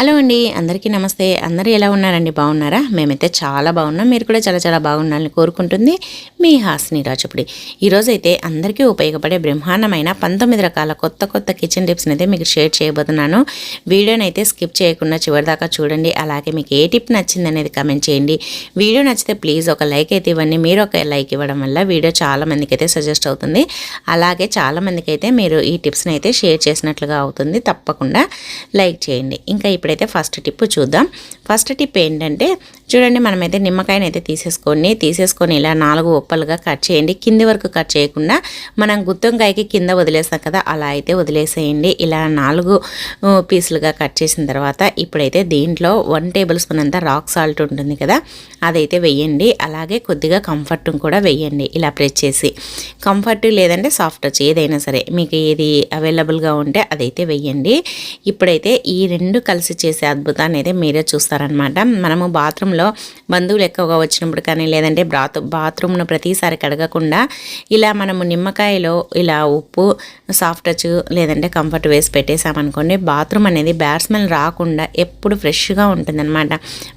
Hello అండి అందరికీ నమస్తే. అందరూ ఎలా ఉన్నారండి? బాగున్నారా? మేమైతే చాలా బాగున్నాం. మీరు కూడా చాలా చాలా బాగుండాలని కోరుకుంటుంది మీ హాసిని రాజపుడి. ఈరోజైతే అందరికీ ఉపయోగపడే బ్రహ్మాండమైన పంతొమ్మిది రకాల కొత్త కొత్త కిచెన్ టిప్స్ని అయితే మీకు షేర్ చేయబోతున్నాను. వీడియోని అయితే స్కిప్ చేయకుండా చివరిదాకా చూడండి. అలాగే మీకు ఏ టిప్ నచ్చింది అనేది కమెంట్ చేయండి. వీడియో నచ్చితే ప్లీజ్ ఒక లైక్ అయితే ఇవ్వండి. మీరు ఒక లైక్ ఇవ్వడం వల్ల వీడియో చాలా మందికి అయితే సజెస్ట్ అవుతుంది. అలాగే చాలామందికి అయితే మీరు ఈ టిప్స్ని అయితే షేర్ చేసినట్లుగా అవుతుంది. తప్పకుండా లైక్ చేయండి. ఇంకా ఇప్పుడైతే ఫస్ట్ టిప్ చూద్దాం. ఫస్ట్ టిప్ ఏంటంటే చూడండి మనమైతే నిమ్మకాయని అయితే తీసేసుకొని తీసేసుకొని ఇలా నాలుగు ఉప్పలుగా కట్ చేయండి. కింది వరకు కట్ చేయకుండా మనం గుత్తొంకాయకి కింద వదిలేస్తాం కదా అలా అయితే వదిలేసేయండి. ఇలా నాలుగు పీసులుగా కట్ చేసిన తర్వాత ఇప్పుడైతే దీంట్లో వన్ టేబుల్ స్పూన్ అంతా రాక్ సాల్ట్ ఉంటుంది కదా అదైతే వెయ్యండి అలాగే కొద్దిగా కంఫర్ట్ కూడా వెయ్యండి ఇలా ప్రెస్ చేసి. కంఫర్ట్ లేదంటే సాఫ్ట్ వచ్చి ఏదైనా సరే మీకు ఏది అవైలబుల్గా ఉంటే అదైతే వెయ్యండి ఇప్పుడైతే ఈ రెండు కలిసి చేసే అద్భుతాన్ని అయితే మీరే చూస్తారనమాట మనము బాత్రూంలో బంధువులు ఎక్కువగా వచ్చినప్పుడు కానీ లేదంటే బాత్ బాత్రూమ్ను ప్రతిసారి కడగకుండా ఇలా మనము నిమ్మకాయలో ఇలా ఉప్పు సాఫ్ట్ టచ్ లేదంటే కంఫర్ట్ వేసి పెట్టేసామనుకోండి బాత్రూమ్ అనేది బ్యాడ్ స్మెల్ రాకుండా ఎప్పుడు ఫ్రెష్గా ఉంటుందన్నమాట.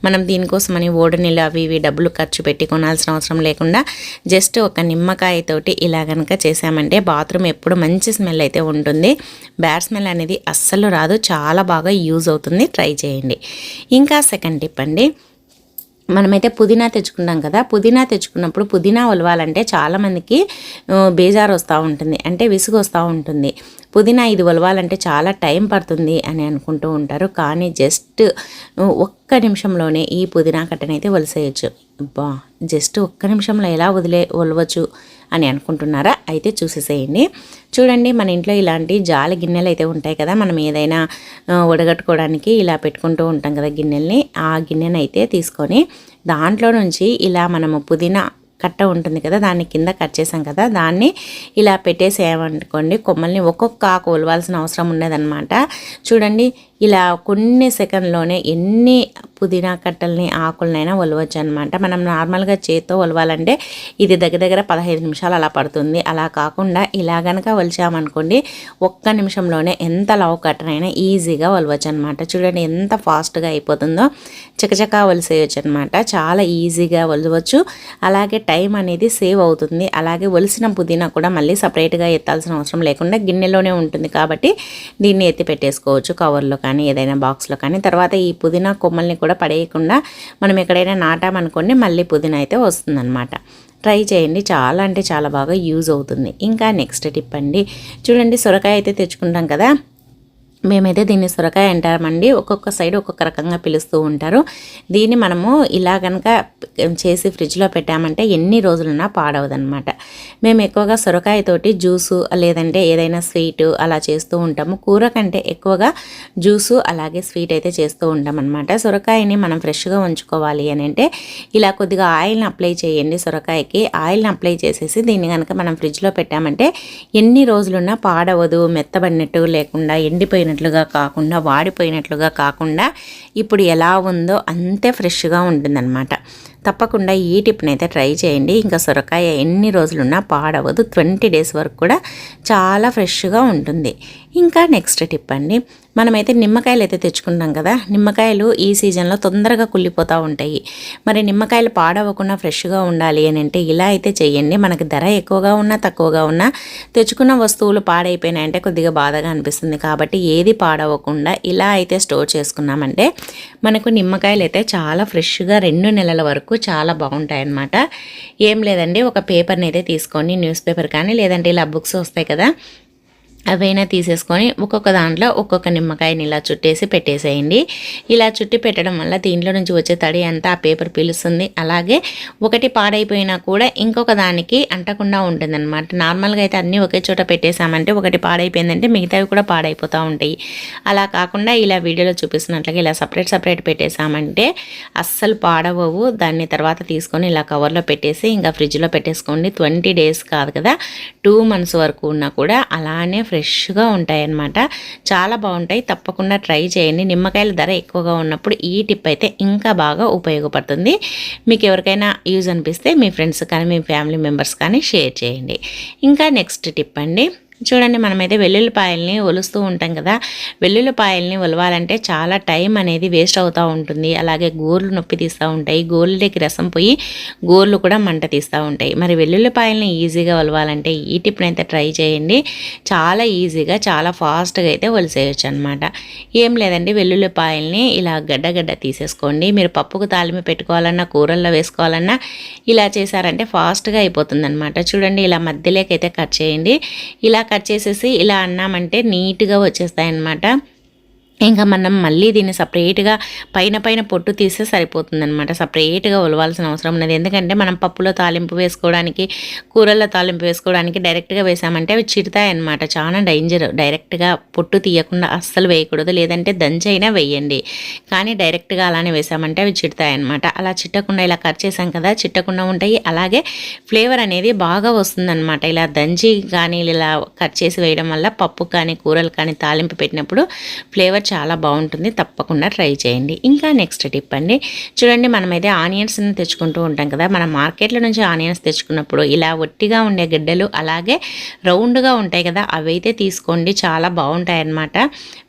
మనం దీనికోసమని ఓడ నీళ్ళు అవి ఇవి డబ్బులు ఖర్చు పెట్టి కొనాల్సిన అవసరం లేకుండా జస్ట్ ఒక నిమ్మకాయతోటి ఇలా కనుక చేసామంటే బాత్రూమ్ ఎప్పుడు మంచి స్మెల్ అయితే ఉంటుంది. బ్యాడ్ స్మెల్ అనేది అస్సలు రాదు చాలా బాగా యూజ్ అవుతుంది. ట్రై చేయండి. ఇంకా సెకండ్ టిప్ అండి. మనమైతే పుదీనా తెచ్చుకున్నాం కదా పుదీనా తెచ్చుకున్నప్పుడు పుదీనా ఒలవాలంటే చాలామందికి బేజారు వస్తూ ఉంటుంది అంటే విసుగు వస్తూ ఉంటుంది. పుదీనా ఇది ఒలవాలంటే చాలా టైం పడుతుంది అని అనుకుంటూ ఉంటారు. కానీ జస్ట్ ఒక్క నిమిషంలోనే ఈ పుదీనా కట్టనైతే ఒలిసేయచ్చు బా జస్ట్ ఒక్క నిమిషంలో ఎలా వదిలే ఒలవచ్చు అని అనుకుంటున్నారా? అయితే చూసేసేయండి. చూడండి మన ఇంట్లో ఇలాంటి జాలి గిన్నెలు అయితే ఉంటాయి కదా మనం ఏదైనా ఉడగట్టుకోవడానికి వడగట్టుకోవడానికి ఇలా పెట్టుకుంటూ ఉంటాం కదా గిన్నెల్ని. ఆ గిన్నెనైతే తీసుకొని దాంట్లో నుంచి ఇలా మనము పుదీనా కట్ట ఉంటుంది కదా దాన్ని కింద కట్ చేసాం కదా దాన్ని ఇలా పెట్టేసేయమనుకోండి కొమ్మల్ని ఒక్కొక్క ఆకు అవసరం ఉండదన్నమాట. చూడండి ఇలా కొన్ని సెకండ్లోనే ఎన్ని పుదీనా కట్టల్ని ఆకులనైనా ఒలవచ్చు అనమాట మనం నార్మల్గా చేత్తో ఒలవాలంటే ఇది దగ్గర దగ్గర పదహైదు నిమిషాలు అలా పడుతుంది. అలా కాకుండా ఇలా గనక ఒలిచామనుకోండి ఒక్క నిమిషంలోనే ఎంత లావు కట్టనైనా ఈజీగా ఒలవచ్చు అనమాట చూడండి ఎంత ఫాస్ట్గా అయిపోతుందో. చకచకా ఒలిసేయచ్చు అనమాట చాలా ఈజీగా ఒలవచ్చు. అలాగే టైం అనేది సేవ్ అవుతుంది. అలాగే ఒలిసిన పుదీనా కూడా మళ్ళీ సపరేట్గా ఎత్తాల్సిన అవసరం లేకుండా గిన్నెలోనే ఉంటుంది కాబట్టి దీన్ని ఎత్తి పెట్టేసుకోవచ్చు కవర్లో కానీ. కానీ ఏదైనా బాక్స్లో కానీ. తర్వాత ఈ పుదీనా కొమ్మల్ని కూడా పడేయకుండా మనం ఎక్కడైనా నాటామనుకోండి మళ్ళీ పుదీనా అయితే వస్తుందన్నమాట. ట్రై చేయండి. చాలా అంటే చాలా బాగా యూజ్ అవుతుంది. ఇంకా నెక్స్ట్ టిప్ అండి. చూడండి సొరకాయ అయితే తెచ్చుకుంటాం కదా. మేమైతే దీన్ని సొరకాయ అంటామండి. ఒక్కొక్క సైడ్ ఒక్కొక్క రకంగా పిలుస్తూ ఉంటారు. దీన్ని మనము ఇలా కనుక చేసి ఫ్రిడ్జ్లో పెట్టామంటే ఎన్ని రోజులన్నా పాడవదనమాట మేము ఎక్కువగా సొరకాయతోటి జ్యూసు లేదంటే ఏదైనా స్వీట్ అలా చేస్తూ ఉంటాము. కూర కంటే ఎక్కువగా జ్యూసు అలాగే స్వీట్ అయితే చేస్తూ ఉంటాం అనమాట సొరకాయని మనం ఫ్రెష్గా ఉంచుకోవాలి అని అంటే ఇలా కొద్దిగా ఆయిల్ని అప్లై చేయండి సొరకాయకి. ఆయిల్ని అప్లై చేసేసి దీన్ని కనుక మనం ఫ్రిడ్జ్లో పెట్టామంటే ఎన్ని రోజులున్నా పాడవదు మెత్తబడినట్టు లేకుండా ఎండిపోయిన ఎండిపోయినట్లుగా కాకుండా వాడిపోయినట్లుగా కాకుండా ఇప్పుడు ఎలా ఉందో అంతే ఫ్రెష్గా ఉంటుందన్నమాట. తప్పకుండా ఈ టిప్ని అయితే ట్రై చేయండి. ఇంకా సొరకాయ ఎన్ని రోజులున్నా పాడవదు. ట్వంటీ డేస్ వరకు కూడా చాలా ఫ్రెష్గా ఉంటుంది. ఇంకా నెక్స్ట్ టిప్ అండి. మనమైతే నిమ్మకాయలు అయితే తెచ్చుకుంటాం కదా నిమ్మకాయలు ఈ సీజన్లో తొందరగా కుళ్ళిపోతూ ఉంటాయి. మరి నిమ్మకాయలు పాడవకుండా ఫ్రెష్గా ఉండాలి అని అంటే ఇలా అయితే చేయండి మనకి ధర ఎక్కువగా ఉన్నా తక్కువగా ఉన్నా తెచ్చుకున్న వస్తువులు పాడైపోయినాయంటే కొద్దిగా బాధగా అనిపిస్తుంది. కాబట్టి ఏది పాడవకుండా ఇలా అయితే స్టోర్ చేసుకున్నామంటే మనకు నిమ్మకాయలు అయితే చాలా ఫ్రెష్గా రెండు నెలల వరకు చాలా బాగుంటాయి అన్నమాట ఏం లేదండి ఒక పేపర్ని అయితే తీసుకొని న్యూస్ పేపర్ కానీ లేదంటే ఇలా బుక్స్ వస్తాయి కదా అవైనా తీసేసుకొని ఒక్కొక్క దాంట్లో ఒక్కొక్క నిమ్మకాయని ఇలా చుట్టేసి పెట్టేసేయండి. ఇలా చుట్టి పెట్టడం వల్ల దీంట్లో నుంచి వచ్చే తడి అంతా ఆ పేపర్ పీలుస్తుంది. అలాగే ఒకటి పాడైపోయినా కూడా ఇంకొక దానికి అంటకుండా ఉంటుందన్నమాట. నార్మల్గా అయితే అన్నీ ఒకే చోట పెట్టేసామంటే ఒకటి పాడైపోయిందంటే మిగతావి కూడా పాడైపోతూ ఉంటాయి. అలా కాకుండా ఇలా వీడియోలో చూపిస్తున్నట్లుగా ఇలా సపరేట్ సపరేట్ పెట్టేసామంటే అస్సలు పాడవవు. దాన్ని తర్వాత తీసుకొని ఇలా కవర్లో పెట్టేసి ఇంకా ఫ్రిడ్జ్లో పెట్టేసుకోండి. ట్వంటీ డేస్ కాదు కదా. టూ మంత్స్ వరకు ఉన్నా కూడా అలానే ఫ్రెష్గా ఉంటాయి అన్నమాట చాలా బాగుంటాయి. తప్పకుండా ట్రై చేయండి. నిమ్మకాయల ధర ఎక్కువగా ఉన్నప్పుడు ఈ టిప్ అయితే ఇంకా బాగా ఉపయోగపడుతుంది. మీకు ఎవరికైనా యూజ్ అనిపిస్తే మీ ఫ్రెండ్స్ కానీ మీ ఫ్యామిలీ మెంబర్స్ కానీ షేర్ చేయండి. ఇంకా నెక్స్ట్ టిప్ అండి. చూడండి మనమైతే వెల్లుల్లిపాయల్ని ఒలుస్తూ ఉంటాం కదా. వెల్లుల్లిపాయల్ని ఒలవాలంటే చాలా టైం అనేది వేస్ట్ అవుతూ ఉంటుంది. అలాగే గోర్లు నొప్పి తీస్తూ ఉంటాయి. గోర్లకి రసం పోయి గోర్లు కూడా మంట తీస్తూ ఉంటాయి. మరి వెల్లుల్లిపాయల్ని ఈజీగా ఒలవాలంటే ఈ టిప్ని అయితే ట్రై చేయండి. చాలా ఈజీగా చాలా ఫాస్ట్గా అయితే ఒలిసేయచ్చు అనమాట ఏం లేదండి వెల్లుల్లిపాయల్ని ఇలా గడ్డ గడ్డ తీసేసుకోండి. మీరు పప్పుకు తాలిమి పెట్టుకోవాలన్నా కూరల్లో వేసుకోవాలన్నా ఇలా చేశారంటే ఫాస్ట్గా అయిపోతుంది అనమాట చూడండి ఇలా మధ్యలోకి అయితే కట్ చేయండి. ఇలా కట్ చేసేసి ఇలా అన్నామంటే నీట్గా వచ్చేస్తాయి అన్నమాట ఇంకా మనం మళ్ళీ దీన్ని సపరేట్గా పైన పైన పొట్టు తీస్తే సరిపోతుంది అనమాట సపరేట్గా ఉలవాల్సిన అవసరం ఉన్నది. ఎందుకంటే మనం పప్పులో తాలింపు వేసుకోవడానికి కూరల్లో తాలింపు వేసుకోవడానికి డైరెక్ట్గా వేసామంటే అవి చిడతాయి చాలా డేంజర్. డైరెక్ట్గా పొట్టు తీయకుండా అస్సలు వేయకూడదు. లేదంటే దంచైనా వేయండి. కానీ డైరెక్ట్గా అలానే వేసామంటే అవి చిడతాయి అనమాట అలా చిట్టకుండా ఇలా కట్ చేసాం కదా చిట్టకుండా ఉంటాయి. అలాగే ఫ్లేవర్ అనేది బాగా వస్తుందన్నమాట. ఇలా దంచి కానీ ఇలా కట్ చేసి వేయడం వల్ల పప్పు కానీ కూరలు కానీ తాలింపు పెట్టినప్పుడు ఫ్లేవర్ చాలా బాగుంటుంది. తప్పకుండా ట్రై చేయండి. ఇంకా నెక్స్ట్ టిప్ అండి. చూడండి మనమైతే ఆనియన్స్ని తెచ్చుకుంటూ ఉంటాం కదా. మన మార్కెట్లో నుంచి ఆనియన్స్ తెచ్చుకున్నప్పుడు ఇలా ఒట్టిగా ఉండే గిడ్డలు అలాగే రౌండ్గా ఉంటాయి కదా. అవైతే తీసుకోండి. చాలా బాగుంటాయి అన్నమాట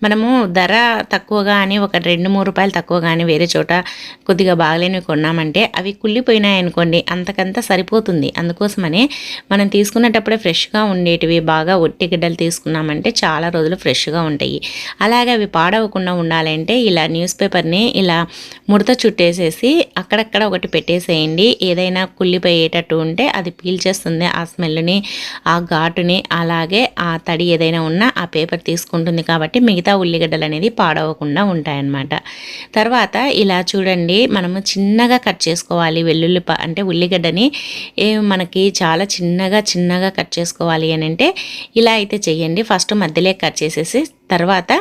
మనము ధర తక్కువగా అని ఒక రెండు మూడు రూపాయలు తక్కువ కానీ వేరే చోట కొద్దిగా బాగలేనివి కొన్నామంటే అవి కుళ్ళిపోయినాయి అనుకోండి. అంతకంత సరిపోతుంది. అందుకోసమని మనం తీసుకునేటప్పుడే ఫ్రెష్గా ఉండేటివి బాగా ఒట్టి గిడ్డలు తీసుకున్నామంటే చాలా రోజులు ఫ్రెష్గా ఉంటాయి. అలాగే అవి పాడవకుండా ఉండాలంటే ఇలా న్యూస్ పేపర్ని ఇలా ముడత చుట్టేసేసి అక్కడక్కడ ఒకటి పెట్టేసేయండి. ఏదైనా కుళ్ళిపోయేటట్టు ఉంటే అది పీల్చేస్తుంది. ఆ స్మెల్ని ఆ ఘాటుని అలాగే ఆ తడి ఏదైనా ఉన్నా ఆ పేపర్ తీసుకుంటుంది కాబట్టి మిగతా ఉల్లిగడ్డలు అనేది పాడవకుండా ఉంటాయన్నమాట. తర్వాత ఇలా చూడండి మనము చిన్నగా కట్ చేసుకోవాలి వెల్లుల్లి అంటే ఉల్లిగడ్డని. మనకి చాలా చిన్నగా చిన్నగా కట్ చేసుకోవాలి అని అంటే ఇలా అయితే చెయ్యండి. ఫస్ట్ మధ్యలో కట్ చేసేసి తర్వాత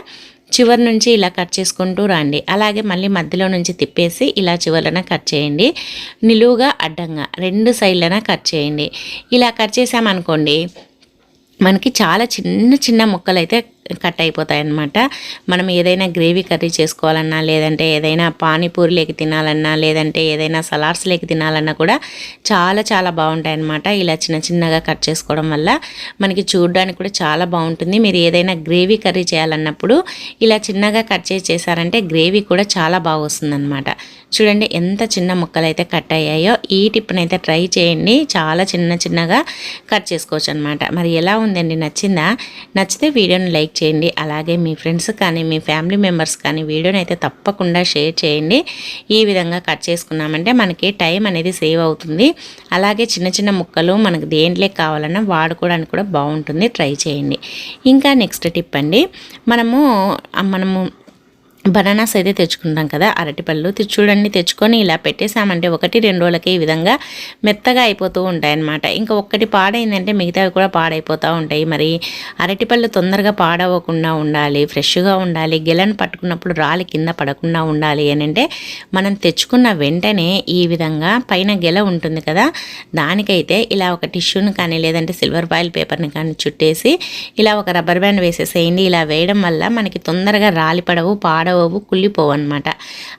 చివరి నుంచి ఇలా కట్ చేసుకుంటూ రండి. అలాగే మళ్ళీ మధ్యలో నుంచి తిప్పేసి ఇలా చివరన కట్ చేయండి. నిలువుగా అడ్డంగా రెండు సైడ్లన కట్ చేయండి. ఇలా కట్ చేసామనుకోండి మనకి చాలా చిన్న చిన్న ముక్కలు అయితే కట్ అయిపోతాయన్నమాట మనం ఏదైనా గ్రేవీ కర్రీ చేసుకోవాలన్నా లేదంటే ఏదైనా పానీపూరిలోకి తినాలన్నా లేదంటే ఏదైనా సలాడ్స్లోకి తినాలన్నా కూడా చాలా చాలా బాగుంటాయి అన్నమాట ఇలా చిన్న చిన్నగా కట్ చేసుకోవడం వల్ల మనకి చూడడానికి కూడా చాలా బాగుంటుంది. మీరు ఏదైనా గ్రేవీ కర్రీ చేయాలన్నప్పుడు ఇలా చిన్నగా కట్ చేసి చేశారంటే గ్రేవీ కూడా చాలా బాగా వస్తుందన్నమాట. చూడండి ఎంత చిన్న ముక్కలు అయితే కట్ అయ్యాయో ఈ టిప్ని అయితే ట్రై చేయండి. చాలా చిన్న చిన్నగా కట్ చేసుకోవచ్చు అనమాట మరి ఎలా ఉందండి? నచ్చిందా? నచ్చితే వీడియోని లైక్ లైక్ చేయండి. అలాగే మీ ఫ్రెండ్స్ కానీ మీ ఫ్యామిలీ మెంబర్స్ కానీ వీడియోని అయితే తప్పకుండా షేర్ చేయండి. ఈ విధంగా కట్ చేసుకున్నామంటే మనకి టైం అనేది సేవ్ అవుతుంది. అలాగే చిన్న చిన్న ముక్కలు మనకు దేంట్లో కావాలన్నా వాడుకోవడానికి కూడా బాగుంటుంది. ట్రై చేయండి. ఇంకా నెక్స్ట్ టిప్ అండి. మనము మనము బనానాస్ అయితే తెచ్చుకుంటాం కదా అరటిపళ్ళు. చూడండి తెచ్చుకొని ఇలా పెట్టేసామంటే ఒకటి రెండు రోజులకి ఈ విధంగా మెత్తగా అయిపోతూ ఉంటాయి అన్నమాట ఇంకా ఒక్కటి పాడైందంటే మిగతావి కూడా పాడైపోతూ ఉంటాయి. మరి అరటిపళ్ళు తొందరగా పాడవకుండా ఉండాలి ఫ్రెష్గా ఉండాలి గెలను పట్టుకున్నప్పుడు రాలి కింద పడకుండా ఉండాలి అని అంటే మనం తెచ్చుకున్న వెంటనే ఈ విధంగా పైన గెల ఉంటుంది కదా దానికైతే ఇలా ఒక టిష్యూని కానీ లేదంటే సిల్వర్ ఫాయిల్ పేపర్ని కానీ చుట్టేసి ఇలా ఒక రబ్బర్ బ్యాండ్ వేసేసేయండి. ఇలా వేయడం వల్ల మనకి తొందరగా రాలి పడవు పాడవు కుళ్ళిపోవు అనమాట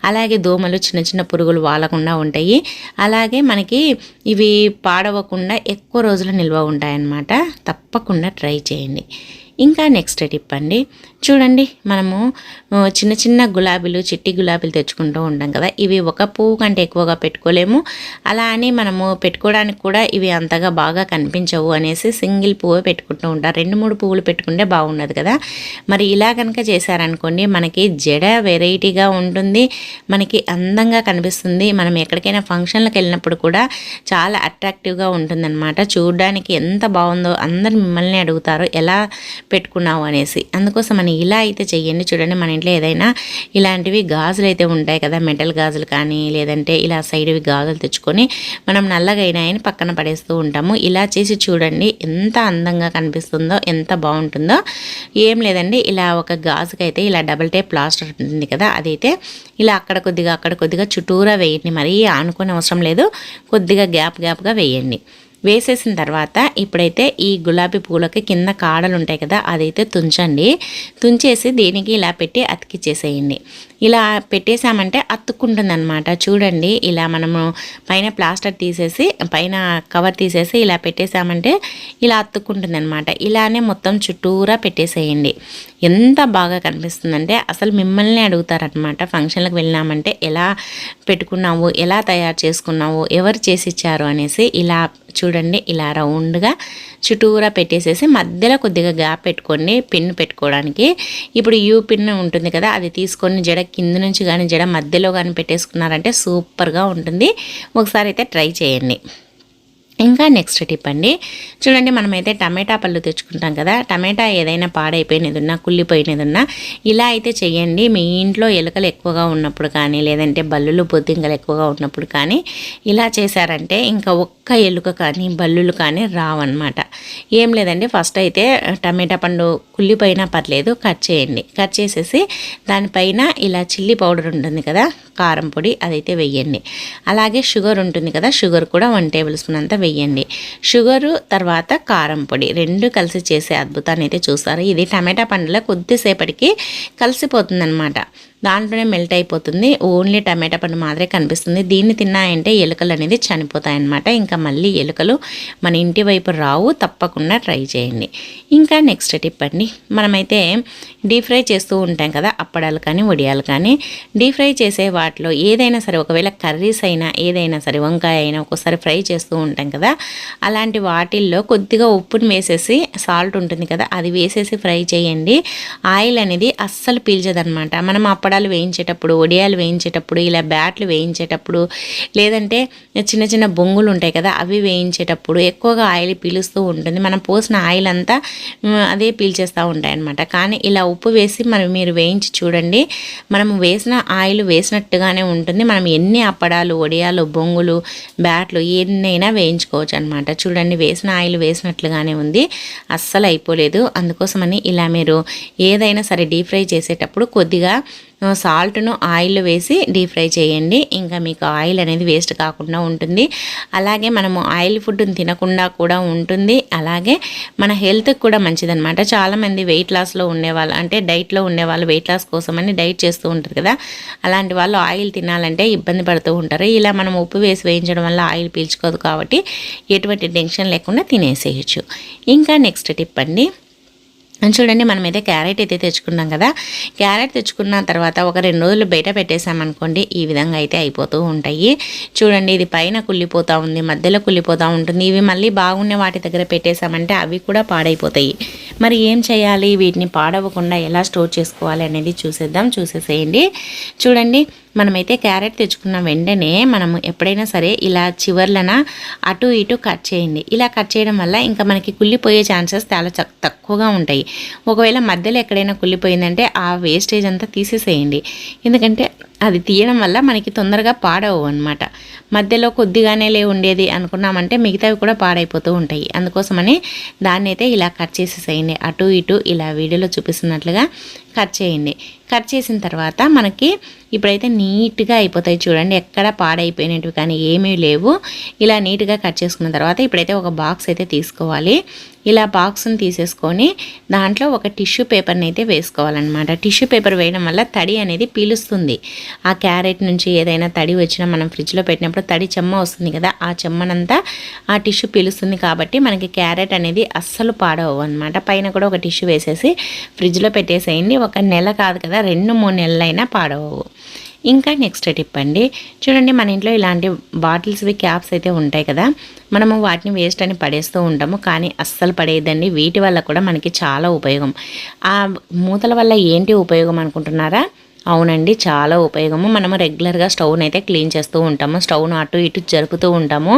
అలాగే దోమలు చిన్న చిన్న పురుగులు వాలకుండా ఉంటాయి. అలాగే మనకి ఇవి పాడవకుండా ఎక్కువ రోజులు నిల్వ ఉంటాయన్నమాట. తప్పకుండా ట్రై చేయండి. ఇంకా నెక్స్ట్ టిప్ అండి. చూడండి మనము చిన్న చిన్న గులాబీలు చిట్టి గులాబీలు తెచ్చుకుంటూ ఉంటాం కదా. ఇవి ఒక పువ్వు కంటే ఎక్కువగా పెట్టుకోలేము. అలా అని మనము పెట్టుకోవడానికి కూడా ఇవి అంతగా బాగా కనిపించవు అనేసి సింగిల్ పువ్వు పెట్టుకుంటూ ఉంటారు రెండు మూడు పువ్వులు పెట్టుకుంటే బాగున్నది కదా. మరి ఇలా కనుక చేశారనుకోండి మనకి జడ వెరైటీగా ఉంటుంది. మనకి అందంగా కనిపిస్తుంది. మనం ఎక్కడికైనా ఫంక్షన్లకు వెళ్ళినప్పుడు కూడా చాలా అట్రాక్టివ్గా ఉంటుందన్నమాట. చూడడానికి ఎంత బాగుందో అందరు మిమ్మల్ని అడుగుతారు ఎలా పెట్టుకున్నావు అనేసి. అందుకోసం అని ఇలా అయితే చెయ్యండి. చూడండి మన ఇంట్లో ఏదైనా ఇలాంటివి గాజులు అయితే ఉంటాయి కదా మెటల్ గాజులు కానీ లేదంటే ఇలా సైడ్వి గాజులు తెచ్చుకొని మనం నల్లగా అయినాయని పక్కన పడేస్తూ ఉంటాము. ఇలా చేసి చూడండి ఎంత అందంగా కనిపిస్తుందో ఎంత బాగుంటుందో. ఏం లేదండి ఇలా ఒక గాజుకైతే ఇలా డబల్ టేప్ ప్లాస్టర్ ఉంటుంది కదా అదైతే ఇలా అక్కడ కొద్దిగా అక్కడ కొద్దిగా చుట్టూరా వేయండి. మరీ ఆనుకునే అవసరం లేదు కొద్దిగా గ్యాప్ గ్యాప్గా వేయండి. వేసేసిన తర్వాత ఇప్పుడైతే ఈ గులాబీ పూలకి కింద కాడలు ఉంటాయి కదా అదైతే తుంచండి. తుంచేసి దీనికి ఇలా పెట్టి అతికిచ్చేసేయండి. ఇలా పెట్టేసామంటే అతుక్కుంటుంది అనమాట చూడండి ఇలా మనము పైన ప్లాస్టర్ తీసేసి పైన కవర్ తీసేసి ఇలా పెట్టేసామంటే ఇలా అతుక్కుంటుంది అనమాట ఇలానే మొత్తం చుట్టూరా పెట్టేసేయండి. ఎంత బాగా కనిపిస్తుందంటే అసలు మిమ్మల్ని అడుగుతారనమాట ఫంక్షన్లకు వెళ్ళినామంటే ఎలా పెట్టుకున్నావు ఎలా తయారు చేసుకున్నావు ఎవరు చేసి ఇచ్చారు అనేసి ఇలా చూడండి ఇలా రౌండ్గా చుట్టూరా పెట్టేసేసి మధ్యలో కొద్దిగా గ్యాప్ పెట్టుకొని పిన్ పెట్టుకోవడానికి. ఇప్పుడు యూ పిన్ ఉంటుంది కదా అది తీసుకొని జడ కింద నుంచి కానీ జడ మధ్యలో కానీ పెట్టేసుకున్నారంటే సూపర్గా ఉంటుంది. ఒకసారి అయితే ట్రై చేయండి. ఇంకా నెక్స్ట్ టిప్ అండి. చూడండి మనమైతే టమాటా పళ్ళు తెచ్చుకుంటాం కదా టమాటా ఏదైనా పాడైపోయినది ఉన్నా కుళ్ళిపోయినది ఉన్నా ఇలా అయితే చేయండి మీ ఇంట్లో ఎలుకలు ఎక్కువగా ఉన్నప్పుడు కానీ లేదంటే బల్లులు బొద్దింకలు ఎక్కువగా ఉన్నప్పుడు కానీ ఇలా చేశారంటే ఇంకా ఒక్క ఎలుక కానీ బల్లులు కానీ రావన్నమాట. ఏం లేదండి ఫస్ట్ అయితే టమాటా పండు కుళ్ళిపోయినా పర్లేదు కట్ చేయండి. కట్ చేసేసి దానిపైన ఇలా చిల్లీ పౌడర్ ఉంటుంది కదా కారం పొడి అదైతే వెయ్యండి అలాగే షుగర్ ఉంటుంది కదా షుగర్ కూడా వన్ టేబుల్ స్పూన్ అంతా వేయండి. షుగరు తర్వాత కారం పొడి రెండు కలిసి చేసే అద్భుతాన్ని అయితే చూస్తారు. ఇది టమాటా పండులో కొద్దిసేపటికి కలిసిపోతుందన్నమాట. దాంట్లోనే మెల్ట్ అయిపోతుంది. ఓన్లీ టమాటా పండు మాత్రమే కనిపిస్తుంది. దీన్ని తిన్నాయంటే ఎలుకలు అనేది చనిపోతాయి అన్నమాట ఇంకా మళ్ళీ ఎలుకలు మన ఇంటి వైపు రావు. తప్పకుండా ట్రై చేయండి. ఇంకా నెక్స్ట్ టిప్ అండి. మనమైతే డీప్ ఫ్రై చేస్తూ ఉంటాం కదా అప్పడాలు కానీ వడియాలు కానీ. డీప్ ఫ్రై చేసే వాటిలో ఏదైనా సరే ఒకవేళ కర్రీస్ అయినా ఏదైనా సరే వంకాయ అయినా ఒక్కోసారి ఫ్రై చేస్తూ ఉంటాం కదా అలాంటి వాటిల్లో కొద్దిగా ఉప్పుని వేసేసి సాల్ట్ ఉంటుంది కదా అది వేసేసి ఫ్రై చేయండి. ఆయిల్ అనేది అస్సలు పీల్చదనమాట మనం అప్పడ పకోడాలు వేయించేటప్పుడు వడియాలు వేయించేటప్పుడు ఇలా బ్యాట్లు వేయించేటప్పుడు లేదంటే చిన్న చిన్న బొంగులు ఉంటాయి కదా అవి వేయించేటప్పుడు ఎక్కువగా ఆయిల్ పీలుస్తూ ఉంటుంది. మనం పోసిన ఆయిల్ అంతా అదే పీల్చేస్తూ ఉంటాయి అనమాట కానీ ఇలా ఉప్పు వేసి మనం మీరు వేయించి చూడండి. మనం వేసిన ఆయిల్ వేసినట్టుగానే ఉంటుంది. మనం ఎన్ని అప్పడాలు వడియాలు బొంగులు బ్యాట్లు ఎన్నైనా వేయించుకోవచ్చు అనమాట చూడండి వేసిన ఆయిల్ వేసినట్లుగానే ఉంది. అస్సలు అయిపోలేదు. అందుకోసమని ఇలా మీరు ఏదైనా సరే డీప్ ఫ్రై చేసేటప్పుడు కొద్దిగా సాల్ట్ను ఆయిల్ వేసి డీప్ ఫ్రై చేయండి. ఇంకా మీకు ఆయిల్ అనేది వేస్ట్ కాకుండా ఉంటుంది. అలాగే మనము ఆయిల్ ఫుడ్ని తినకుండా కూడా ఉంటుంది. అలాగే మన హెల్త్కి కూడా మంచిదనమాట చాలామంది వెయిట్ లాస్లో ఉండేవాళ్ళు అంటే డైట్లో ఉండేవాళ్ళు వెయిట్ లాస్ కోసమని డైట్ చేస్తూ ఉంటారు కదా. అలాంటి వాళ్ళు ఆయిల్ తినాలంటే ఇబ్బంది పడుతూ ఉంటారు. ఇలా మనం ఉప్పు వేసి వేయించడం వల్ల ఆయిల్ పీల్చుకోదు కాబట్టి ఎటువంటి టెన్షన్ లేకుండా తినేసేయచ్చు. ఇంకా నెక్స్ట్ టిప్ అండి. చూడండి మనమైతే క్యారెట్ అయితే తెచ్చుకున్నాం కదా. క్యారెట్ తెచ్చుకున్న తర్వాత ఒక రెండు రోజులు బయట పెట్టేసామనుకోండి ఈ విధంగా అయితే అయిపోతూ ఉంటాయి. చూడండి ఇది పైన కుళ్ళిపోతూ ఉంది మధ్యలో కుళ్ళిపోతూ ఉంటుంది. ఇవి మళ్ళీ బాగున్న వాటి దగ్గర పెట్టేశామంటే అవి కూడా పాడైపోతాయి. మరి ఏం చేయాలి? వీటిని పాడవకుండా ఎలా స్టోర్ చేసుకోవాలి అనేది చూసేద్దాం చూసేసేయండి. చూడండి మనమైతే క్యారెట్ తెచ్చుకున్న వెంటనే మనము ఎప్పుడైనా సరే ఇలా చివర్లన అటు ఇటు కట్ చేయండి. ఇలా కట్ చేయడం వల్ల ఇంకా మనకి కుళ్ళిపోయే ఛాన్సెస్ చాలా తక్కువగా ఉంటాయి. ఒకవేళ మధ్యలో ఎక్కడైనా కుళ్ళిపోయిందంటే ఆ వేస్టేజ్ అంతా తీసేసేయండి. ఎందుకంటే అది తీయడం వల్ల మనకి తొందరగా పాడవు అనమాట మధ్యలో కొద్దిగానే లే ఉండేది అనుకున్నామంటే మిగతావి కూడా పాడైపోతూ ఉంటాయి. అందుకోసమని దాన్ని అయితే ఇలా కట్ చేసేసేయండి. అటు ఇటు ఇలా వీడియోలో చూపిస్తున్నట్లుగా కట్ చేయండి. కట్ చేసిన తర్వాత మనకి ఇప్పుడైతే నీట్గా అయిపోతాయి చూడండి ఎక్కడ పాడైపోయినవి కానీ ఏమీ లేవు. ఇలా నీట్గా కట్ చేసుకున్న తర్వాత ఇప్పుడైతే ఒక బాక్స్ అయితే తీసుకోవాలి. ఇలా బాక్స్ని తీసేసుకొని దాంట్లో ఒక టిష్యూ పేపర్ని అయితే వేసుకోవాలన్నమాట. టిష్యూ పేపర్ వేయడం వల్ల తడి అనేది పీలుస్తుంది. ఆ క్యారెట్ నుంచి ఏదైనా తడి వచ్చినా మనం ఫ్రిడ్జ్లో పెట్టినప్పుడు తడి చెమ్మ వస్తుంది కదా ఆ చెమ్మనంతా ఆ టిష్యూ పీలుస్తుంది కాబట్టి మనకి క్యారెట్ అనేది అస్సలు పాడవు అనమాట పైన కూడా ఒక టిష్యూ వేసేసి ఫ్రిడ్జ్లో పెట్టేసేయండి. ఒక నెల కాదు కదా రెండు మూడు నెలలైనా పాడవు ఇంకా నెక్స్ట్ టిప్ అండి చూడండి మన ఇంట్లో ఇలాంటి బాటిల్స్వి క్యాప్స్ అయితే ఉంటాయి కదా మనము వాటిని వేస్ట్ అని పడేస్తూ ఉంటాము కానీ అస్సలు పడేయద్దండి. వీటి వల్ల కూడా మనకి చాలా ఉపయోగం. ఆ మూతల వల్ల ఏంటి ఉపయోగం అనుకుంటున్నారా? అవునండి చాలా ఉపయోగము. మనము రెగ్యులర్గా స్టవ్ని అయితే క్లీన్ చేస్తూ ఉంటాము. స్టవ్ను అటు ఇటు జరుపుతూ ఉంటాము.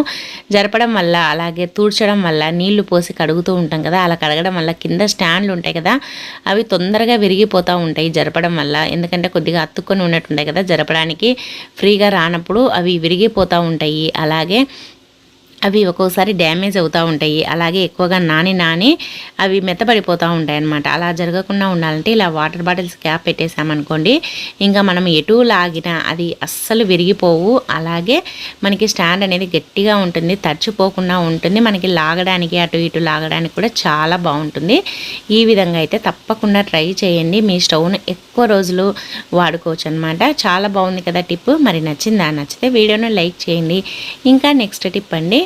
జరపడం వల్ల అలాగే తూడ్చడం వల్ల నీళ్ళు పోసి కడుగుతూ ఉంటాం కదా అలా కడగడం వల్ల కింద స్టాండ్లు ఉంటాయి కదా అవి తొందరగా విరిగిపోతూ ఉంటాయి జరపడం వల్ల. ఎందుకంటే కొద్దిగా అత్తుకొని ఉన్నట్టుంటాయి కదా జరపడానికి ఫ్రీగా రానప్పుడు అవి విరిగిపోతూ ఉంటాయి. అలాగే అవి ఒక్కోసారి డ్యామేజ్ అవుతూ ఉంటాయి. అలాగే ఎక్కువగా నాని నాని అవి మెత్తపడిపోతూ ఉంటాయి అనమాట అలా జరగకుండా ఉండాలంటే ఇలా వాటర్ బాటిల్స్ క్యాప్ పెట్టేసామనుకోండి ఇంకా మనం ఎటు లాగినా అది అస్సలు విరిగిపోవు. అలాగే మనకి స్టాండ్ అనేది గట్టిగా ఉంటుంది తడిచిపోకుండా ఉంటుంది. మనకి లాగడానికి అటు ఇటు లాగడానికి కూడా చాలా బాగుంటుంది. ఈ విధంగా అయితే తప్పకుండా ట్రై చేయండి. మీ స్టవ్ను ఎక్కువ రోజులు వాడుకోవచ్చు అనమాట చాలా బాగుంది కదా టిప్. మరి నచ్చిందా? నచ్చితే వీడియోను లైక్ చేయండి. ఇంకా నెక్స్ట్ టిప్ అండి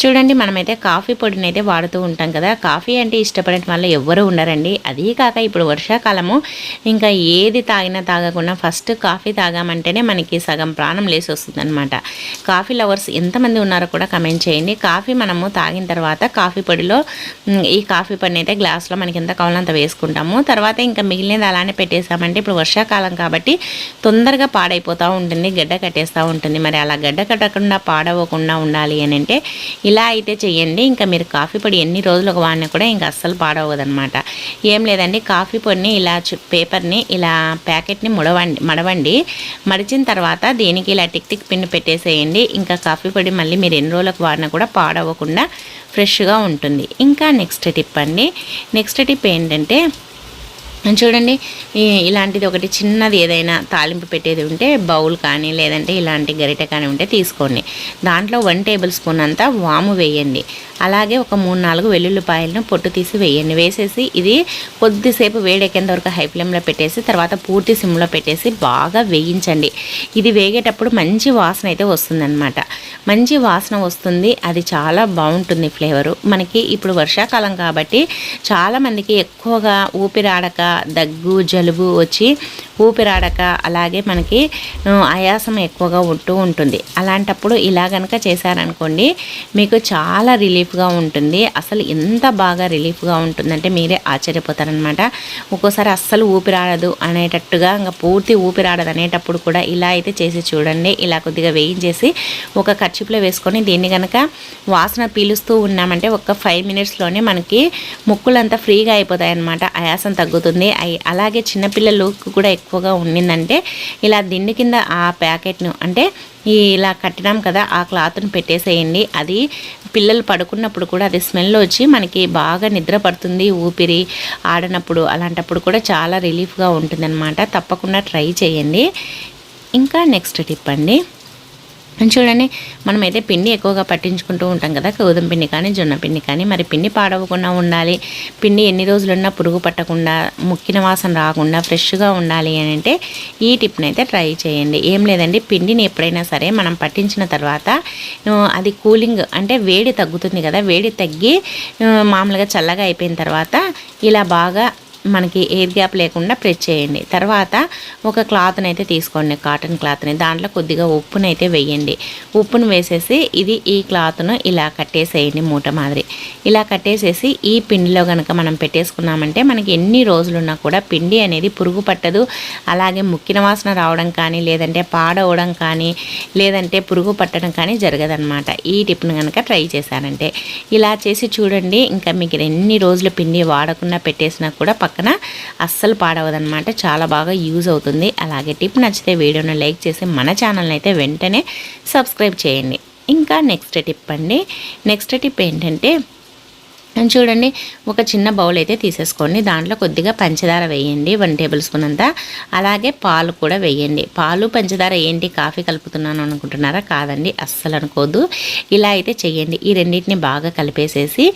చూడండి మనమైతే కాఫీ పొడిని అయితే వాడుతూ ఉంటాం కదా. కాఫీ అంటే ఇష్టపడే వాళ్ళు ఎవ్వరూ ఉండరండి. అదీ కాక ఇప్పుడు వర్షాకాలము. ఇంకా ఏది తాగినా తాగకుండా ఫస్ట్ కాఫీ తాగామంటేనే మనకి సగం ప్రాణం లేసి వస్తుంది అనమాట కాఫీ లవర్స్ ఎంతమంది ఉన్నారో కూడా కమెంట్ చేయండి. కాఫీ మనము తాగిన తర్వాత కాఫీ పొడిలో ఈ కాఫీ పొడిని అయితే గ్లాస్లో మనకి ఎంత కావాలో అంత వేసుకుంటాము. తర్వాత ఇంకా మిగిలినది అలానే పెట్టేసామంటే ఇప్పుడు వర్షాకాలం కాబట్టి తొందరగా పాడైపోతూ ఉంటుంది. గడ్డ కట్టేస్తూ ఉంటుంది. మరి అలా గడ్డ కట్టకుండా పాడవకుండా ఉండాలి అని అంటే ఇలా అయితే చేయండి ఇంకా మీరు కాఫీ పొడి ఎన్ని రోజులకు వాడినా కూడా ఇంకా అస్సలు పాడవదనమాట. ఏం లేదండి. కాఫీ పొడిని ఇలా పేపర్ని ఇలా ప్యాకెట్ని ముడవండి మడవండి. మడిచిన తర్వాత దీనికి ఇలా టిక్ టిక్ పిన్ పెట్టేసేయండి. ఇంకా కాఫీ పొడి మళ్ళీ మీరు ఎన్ని రోజులకు వాడినా కూడా పాడవకుండా ఫ్రెష్గా ఉంటుంది. ఇంకా నెక్స్ట్ టిప్ అండి. నెక్స్ట్ టిప్ ఏంటంటే చూడండి ఇలాంటిది ఒకటి చిన్నది ఏదైనా తాలింపు పెట్టేది ఉంటే బౌల్ కానీ లేదంటే ఇలాంటి గరిటె కానీ ఉంటే తీసుకోండి. దాంట్లో వన్ టేబుల్ స్పూన్ అంతా వాము వేయండి. అలాగే ఒక మూడు నాలుగు వెల్లుల్లిపాయలను పొట్టు తీసి వేయండి. వేసేసి ఇది కొద్దిసేపు వేడెక్కేంత వరకు హై ఫ్లేమ్లో పెట్టేసి తర్వాత పూర్తి సిమ్లో పెట్టేసి బాగా వేయించండి. ఇది వేగేటప్పుడు మంచి వాసన అయితే వస్తుందన్నమాట. మంచి వాసన వస్తుంది. అది చాలా బాగుంటుంది ఫ్లేవరు. మనకి ఇప్పుడు వర్షాకాలం కాబట్టి చాలామందికి ఎక్కువగా ఊపిరాడక దగ్గు జలుబు వచ్చి ఊపిరాడక అలాగే మనకి ఆయాసం ఎక్కువగా ఉంటూ ఉంటుంది. అలాంటప్పుడు ఇలా కనుక చేశారనుకోండి మీకు చాలా రిలీఫ్ రిలీఫ్గా ఉంటుంది. అసలు ఎంత బాగా రిలీఫ్గా ఉంటుందంటే మీరే ఆశ్చర్యపోతారనమాట ఒక్కోసారి అస్సలు ఊపిరాడదు అనేటట్టుగా ఇంకా పూర్తి ఊపిరాడదు అనేటప్పుడు కూడా ఇలా అయితే చేసి చూడండి. ఇలా కొద్దిగా వేయించేసి ఒక ఖర్చుపులో వేసుకొని దీన్ని కనుక వాసన పీలుస్తూ ఉన్నామంటే ఒక ఫైవ్ మినిట్స్లోనే మనకి ముక్కులంతా ఫ్రీగా అయిపోతాయి అనమాట ఆయాసం తగ్గుతుంది. అలాగే చిన్నపిల్లలకు కూడా ఎక్కువగా ఉండిందంటే ఇలా దిండు కింద ఆ ప్యాకెట్ను అంటే ఇలా కట్టినాం కదా ఆ క్లాత్ను పెట్టేసేయండి. అది పిల్లలు పడుకున్నప్పుడు కూడా అది స్మెల్ వచ్చి మనకి బాగా నిద్ర పడుతుంది ఊపిరి ఆడినప్పుడు అలాంటప్పుడు కూడా చాలా రిలీఫ్గా ఉంటుందన్నమాట. తప్పకుండా ట్రై చేయండి. ఇంకా నెక్స్ట్ టిప్ అండి. చూడండి మనమైతే పిండి ఎక్కువగా పట్టించుకుంటూ ఉంటాం కదా గోధుమ పిండి కానీ జొన్న పిండి కానీ మరి పిండి పాడవకుండా ఉండాలి. పిండి ఎన్ని రోజులున్నా పురుగు పట్టకుండా ముక్కిన వాసన రాకుండా ఫ్రెష్గా ఉండాలి అని అంటే ఈ టిప్ని అయితే ట్రై చేయండి. ఏం లేదండి పిండిని ఎప్పుడైనా సరే మనం పట్టించిన తర్వాత అది కూలింగ్ అంటే వేడి తగ్గుతుంది కదా వేడి తగ్గి మామూలుగా చల్లగా అయిపోయిన తర్వాత ఇలా బాగా మనకి ఎయిర్ గ్యాప్ లేకుండా ప్రెస్ చేయండి. తర్వాత ఒక క్లాత్ని అయితే తీసుకోండి కాటన్ క్లాత్ని. దాంట్లో కొద్దిగా ఉప్పునైతే వేయండి. ఉప్పును వేసేసి ఇది ఈ క్లాత్ను ఇలా కట్టేసేయండి మూట మాదిరి. ఇలా కట్టేసేసి ఈ పిండిలో కనుక మనం పెట్టేసుకున్నామంటే మనకి ఎన్ని రోజులున్నా కూడా పిండి అనేది పురుగు పట్టదు. అలాగే ముక్కిన వాసన రావడం కానీ లేదంటే పాడవడం కానీ లేదంటే పురుగు పట్టడం కానీ జరగదనమాట ఈ టిప్ను కనుక ట్రై చేశానంటే. ఇలా చేసి చూడండి ఇంకా మీకు ఎన్ని రోజులు పిండి వాడకుండా పెట్టేసినా కూడా పక్కన అస్సలు పాడవదనమాట చాలా బాగా యూజ్ అవుతుంది. అలాగే టిప్ నచ్చితే వీడియోని లైక్ చేసి మన ఛానల్ని అయితే వెంటనే సబ్స్క్రైబ్ చేయండి. ఇంకా నెక్స్ట్ టిప్ అండి. నెక్స్ట్ టిప్ ఏంటంటే చూడండి ఒక చిన్న బౌల్ అయితే తీసేసుకోండి. దాంట్లో కొద్దిగా పంచదార వేయండి వన్ టేబుల్ స్పూన్ అంతా. అలాగే పాలు కూడా వేయండి. పాలు పంచదార ఏంటి కాఫీ కలుపుతున్నాను అనుకుంటున్నారా? కాదండి అస్సలు అనుకోదు. ఇలా అయితే చేయండి. ఈ రెండింటిని బాగా కలిపేసేసి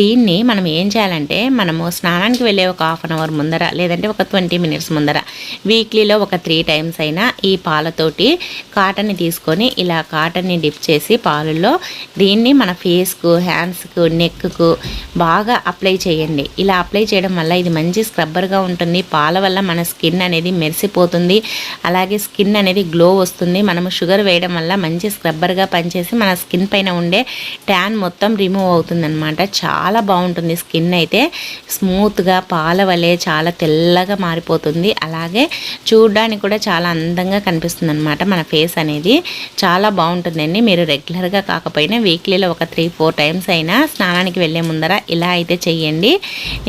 దీన్ని మనం ఏం చేయాలంటే మనము స్నానానికి వెళ్ళే ఒక హాఫ్ అన్ అవర్ ముందర లేదంటే ఒక ట్వంటీ మినిట్స్ ముందర వీక్లీలో ఒక త్రీ టైమ్స్ అయినా ఈ పాలతోటి కాటన్ని తీసుకొని ఇలా కాటన్ని డిప్ చేసి పాలల్లో దీన్ని మన ఫేస్కు హ్యాండ్స్కు నెక్కు బాగా అప్లై చేయండి. ఇలా అప్లై చేయడం వల్ల ఇది మంచి స్క్రబ్బర్గా ఉంటుంది. పాల వల్ల మన స్కిన్ అనేది మెరిసిపోతుంది. అలాగే స్కిన్ అనేది గ్లో వస్తుంది. మనము షుగర్ వేయడం వల్ల మంచి స్క్రబ్బర్గా పనిచేసి మన స్కిన్ పైన ఉండే ట్యాన్ మొత్తం రిమూవ్ అవుతుందన్నమాట. చాలా బాగుంటుంది స్కిన్ అయితే. స్మూత్గా పాల వలె చాలా తెల్లగా మారిపోతుంది. అలాగే చూడడానికి కూడా చాలా అందంగా కనిపిస్తుంది అనమాట మన ఫేస్ అనేది. చాలా బాగుంటుందండి. మీరు రెగ్యులర్గా కాకపోయినా వీక్లీలో ఒక త్రీ ఫోర్ టైమ్స్ అయినా స్నానానికి వెళ్ళే ముందర ఇలా అయితే చేయండి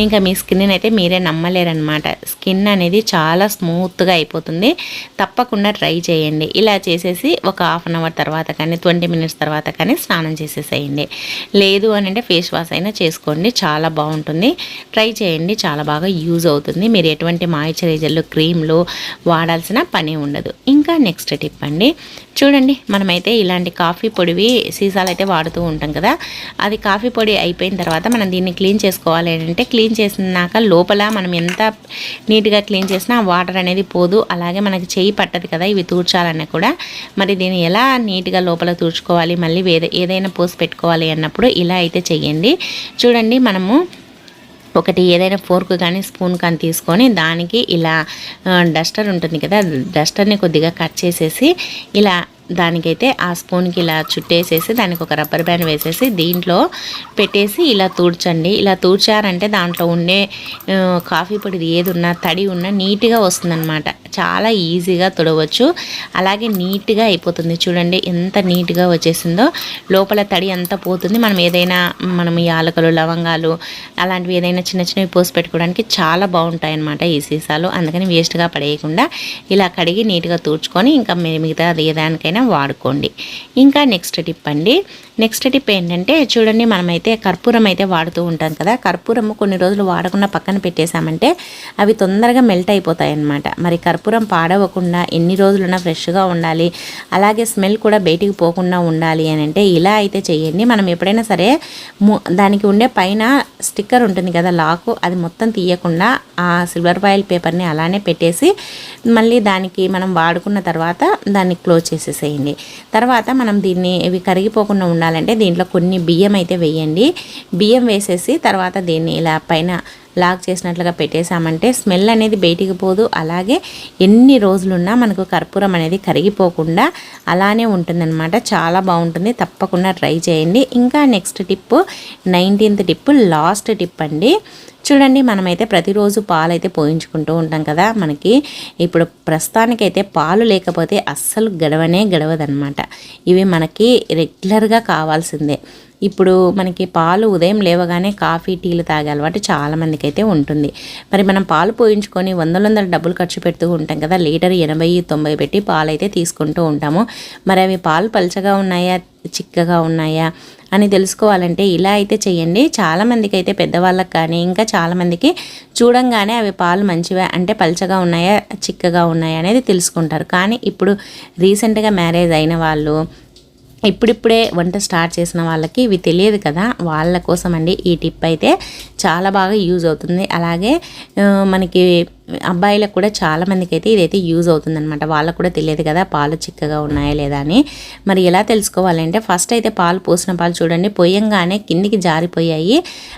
ఇంకా మీ స్కిన్ని అయితే మీరే నమ్మలేరనమాట స్కిన్ అనేది చాలా స్మూత్గా అయిపోతుంది. తప్పకుండా ట్రై చేయండి. ఇలా చేసేసి ఒక హాఫ్ అన్ అవర్ తర్వాత కానీ ట్వంటీ మినిట్స్ తర్వాత కానీ స్నానం చేసేసేయండి. లేదు అని అంటే ఫేస్ వాష్ అయినా చేసుకోండి. చాలా బాగుంటుంది. ట్రై చేయండి. చాలా బాగా యూజ్ అవుతుంది. మీరు ఎటువంటి మాయిశ్చరైజర్లు క్రీమ్లు వాడాల్సిన పని ఉండదు. ఇంకా నెక్స్ట్ టిప్ అండి. చూడండి మనమైతే ఇలాంటి కాఫీ పొడివి సీసాలు అయితే వాడుతూ ఉంటాం కదా. అది కాఫీ పొడి అయిపోయిన తర్వాత మనం దీన్ని క్లీన్ చేసుకోవాలి అంటే క్లీన్ చేసినాక లోపల మనం ఎంత నీట్గా క్లీన్ చేసినా వాటర్ అనేది పోదు. అలాగే మనకి చేయి పట్టదు కదా ఇవి తూర్చాలన్నా కూడా. మరి దీన్ని ఎలా నీట్గా లోపల తూర్చుకోవాలి మళ్ళీ ఏదైనా పోసి పెట్టుకోవాలి అన్నప్పుడు ఇలా అయితే చేయండి చూడండి మనము ఒకటి ఏదైనా ఫోర్క్ కానీ స్పూన్ కానీ తీసుకొని దానికి ఇలా డస్టర్ ఉంటుంది కదా డస్టర్ని కొద్దిగా కట్ చేసేసి ఇలా దానికైతే ఆ స్పూన్కి ఇలా చుట్టేసేసి దానికి ఒక రబ్బర్ బ్యాండ్ వేసేసి దీంట్లో పెట్టేసి ఇలా తూడ్చండి. ఇలా తూడ్చారంటే దాంట్లో ఉండే కాఫీ పొడి ఏది ఉన్నా తడి ఉన్నా నీట్గా వస్తుందన్నమాట. చాలా ఈజీగా తుడవచ్చు. అలాగే నీట్గా అయిపోతుంది. చూడండి ఎంత నీట్గా వచ్చేసిందో. లోపల తడి అంతా పోతుంది. మనం ఏదైనా మనం యాలకలు లవంగాలు అలాంటివి ఏదైనా చిన్న చిన్నవి పోసి పెట్టుకోవడానికి చాలా బాగుంటాయి అన్నమాట ఈ సీసాలు. అందుకని వేస్ట్గా పడేయకుండా ఇలా కడిగి నీట్గా తూడ్చుకొని ఇంకా మిగతా ఏదానికైనా అయినా వాడుకోండి. ఇంకా నెక్స్ట్ టిప్ అండి. నెక్స్ట్ టిప్ ఏంటంటే చూడండి మనమైతే కర్పూరం అయితే వాడుతూ ఉంటాం కదా. కర్పూరము కొన్ని రోజులు వాడకుండా పక్కన పెట్టేశామంటే అవి తొందరగా మెల్ట్ అయిపోతాయి అన్నమాట మరి కర్పూరం పాడవకుండా ఎన్ని రోజులున్నా ఫ్రెష్గా ఉండాలి. అలాగే స్మెల్ కూడా బయటికి పోకుండా ఉండాలి అని అంటే ఇలా అయితే చేయండి. మనం ఎప్పుడైనా సరే దానికి ఉండే పైన స్టిక్కర్ ఉంటుంది కదా లాకు అది మొత్తం తీయకుండా ఆ సిల్వర్ ఫాయిల్ పేపర్ని అలానే పెట్టేసి మళ్ళీ దానికి మనం వాడుకున్న తర్వాత దాన్ని క్లోజ్ చేసేసేయండి. వేసేయండి తర్వాత మనం దీన్ని ఇవి కరిగిపోకుండా ఉండాలంటే దీంట్లో కొన్ని బియ్యం అయితే వేయండి. బియ్యం వేసేసి తర్వాత దీన్ని ఇలా పైన లాక్ చేసినట్లుగా పెట్టేశామంటే స్మెల్ అనేది బయటికి పోదు. అలాగే ఎన్ని రోజులున్నా మనకు కర్పూరం అనేది కరిగిపోకుండా అలానే ఉంటుందన్నమాట. చాలా బాగుంటుంది. తప్పకుండా ట్రై చేయండి. ఇంకా next tip nineteenth tip last tip అండి చూడండి మనమైతే ప్రతిరోజు పాలు అయితే పోయించుకుంటూ ఉంటాం కదా మనకి. ఇప్పుడు ప్రస్తుతానికైతే పాలు లేకపోతే అస్సలు గడవనే గడవదనమాట ఇవి మనకి రెగ్యులర్గా కావాల్సిందే. ఇప్పుడు మనకి పాలు ఉదయం లేవగానే కాఫీ టీలు తాగే అలవాటు చాలామందికి అయితే ఉంటుంది. మరి మనం పాలు పోయించుకొని వందల వందల డబ్బులు ఖర్చు పెడుతూ ఉంటాం కదా లీటర్ ఎనభై తొంభై పెట్టి పాలు అయితే తీసుకుంటూ ఉంటాము. మరి అవి పాలు పలచగా ఉన్నాయా చిక్కగా ఉన్నాయా? అని తెలుసుకోవాలంటే ఇలా అయితే చేయండి చాలామందికి అయితే పెద్దవాళ్ళకి కానీ ఇంకా చాలామందికి చూడంగానే అవి పాలు మంచివే అంటే పలచగా ఉన్నాయా చిక్కగా ఉన్నాయా అనేది తెలుసుకుంటారు. కానీ ఇప్పుడు రీసెంట్గా మ్యారేజ్ అయిన వాళ్ళు ఇప్పుడిప్పుడే వంట స్టార్ట్ చేసిన వాళ్ళకి ఇవి తెలియదు కదా. వాళ్ళ కోసం అండి ఈ టిప్ అయితే. చాలా బాగా యూజ్ అవుతుంది. అలాగే మనకి అబ్బాయిలకు కూడా చాలామందికి అయితే ఇదైతే యూజ్ అవుతుందన్నమాట. వాళ్ళకు కూడా తెలియదు కదా పాలు చిక్కగా ఉన్నాయా లేదా అని. మరి ఎలా తెలుసుకోవాలంటే ఫస్ట్ అయితే పాలు పోసిన పాలు చూడండి. పొయ్యంగానే కిందికి జారిపోయాయి.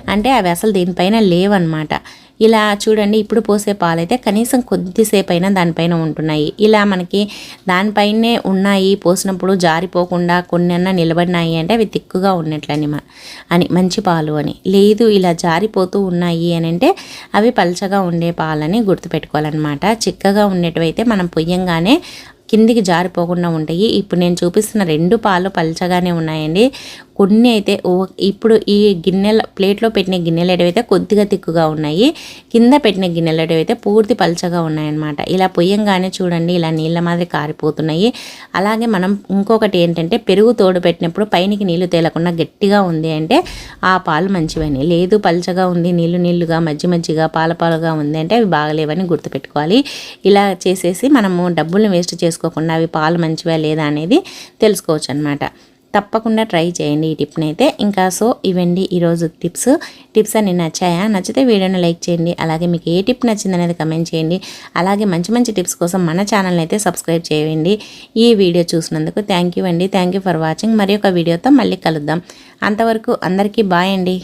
అంటే అవి అసలు దీనిపైన లేవన్నమాట. ఇలా చూడండి ఇప్పుడు పోసే పాలైతే కనీసం కొద్దిసేపు అయినా దానిపైన ఉంటున్నాయి. ఇలా మనకి దానిపైనే ఉన్నాయి. పోసినప్పుడు జారిపోకుండా కొన్ని అన్న నిలబడినాయి అంటే అవి తిక్కుగా ఉన్నట్లని అని మంచి పాలు అని. లేదు ఇలా జారిపోతూ ఉన్నాయి అని అంటే అవి పల్చగా ఉండే పాలని గుర్తుపెట్టుకోవాలన్నమాట. చిక్కగా ఉండేటివైతే మనం పొయ్యంగానే కిందికి జారిపోకుండా ఉంటాయి. ఇప్పుడు నేను చూపిస్తున్న రెండు పాలు పలచగానే ఉన్నాయండి. కొన్ని అయితే ఇప్పుడు ఈ గిన్నెల ప్లేట్లో పెట్టిన గిన్నెలు అయితే కొద్దిగా తిక్కుగా ఉన్నాయి కింద పెట్టిన గిన్నెలు అయితే పూర్తి పలచగా ఉన్నాయన్నమాట. ఇలా పొయ్యంగానే చూడండి ఇలా నీళ్ళ మాదిరి కారిపోతున్నాయి. అలాగే మనం ఇంకొకటి ఏంటంటే పెరుగు తోడు పెట్టినప్పుడు పైనకి నీళ్ళు తేలకుండా గట్టిగా ఉంది అంటే ఆ పాలు మంచివని. లేదు పల్చగా ఉంది నీళ్ళు నీళ్ళుగా మజ్జి మజ్జిగా పాల పాలుగా ఉంది అంటే అవి బాగలేవని గుర్తుపెట్టుకోవాలి. ఇలా చేసేసి మనము డబ్బులు వేస్ట్ చేసుకోకుండా అవి పాలు మంచివా లేదా అనేది తెలుసుకోవచ్చు అనమాట తప్పకుండా ట్రై చేయండి ఈ టిప్ని అయితే ఇంకా సో ఇవండి ఈరోజు టిప్స్. టిప్స్ అన్ని నచ్చాయా? నచ్చితే వీడియోని లైక్ చేయండి. అలాగే మీకు ఏ టిప్ నచ్చింది అనేది కమెంట్ చేయండి. అలాగే మంచి మంచి టిప్స్ కోసం మన ఛానల్ని అయితే సబ్స్క్రైబ్ చేయండి. ఈ వీడియో చూసినందుకు థ్యాంక్ యూ అండి. Thank you for watching. మరి ఒక వీడియోతో మళ్ళీ కలుద్దాం. అంతవరకు అందరికీ బాయ్ అండి.